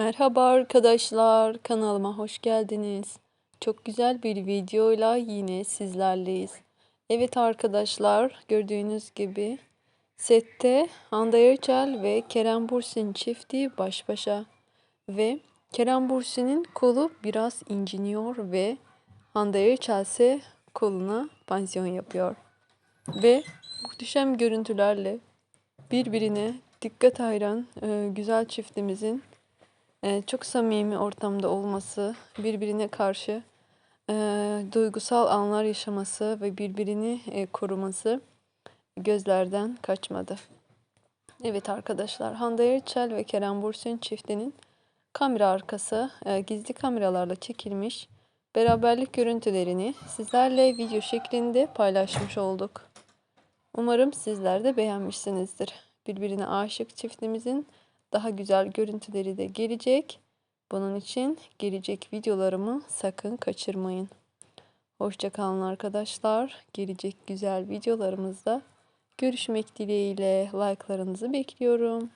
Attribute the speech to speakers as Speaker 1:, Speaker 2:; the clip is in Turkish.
Speaker 1: Merhaba arkadaşlar, kanalıma hoş geldiniz. Çok güzel bir videoyla yine sizlerleyiz. Evet arkadaşlar, gördüğünüz gibi sette Hande Erçel ve Kerem Bürsin çifti baş başa. Ve Kerem Bürsin'in kolu biraz inciniyor ve Hande Erçel ise koluna pansiyon yapıyor. Ve muhteşem görüntülerle birbirine dikkat ayıran e, güzel çiftimizin e, çok samimi ortamda olması, birbirine karşı e, duygusal anlar yaşaması ve birbirini e, koruması gözlerden kaçmadı. Evet arkadaşlar, Hande Erçel ve Kerem Bürsin çiftinin kamera arkası e, gizli kameralarla çekilmiş beraberlik görüntülerini sizlerle video şeklinde paylaşmış olduk. Umarım sizler de beğenmişsinizdir. Birbirine aşık çiftimizin daha güzel görüntüleri de gelecek. Bunun için gelecek videolarımı sakın kaçırmayın. Hoşçakalın arkadaşlar. Gelecek güzel videolarımızda görüşmek dileğiyle like'larınızı bekliyorum.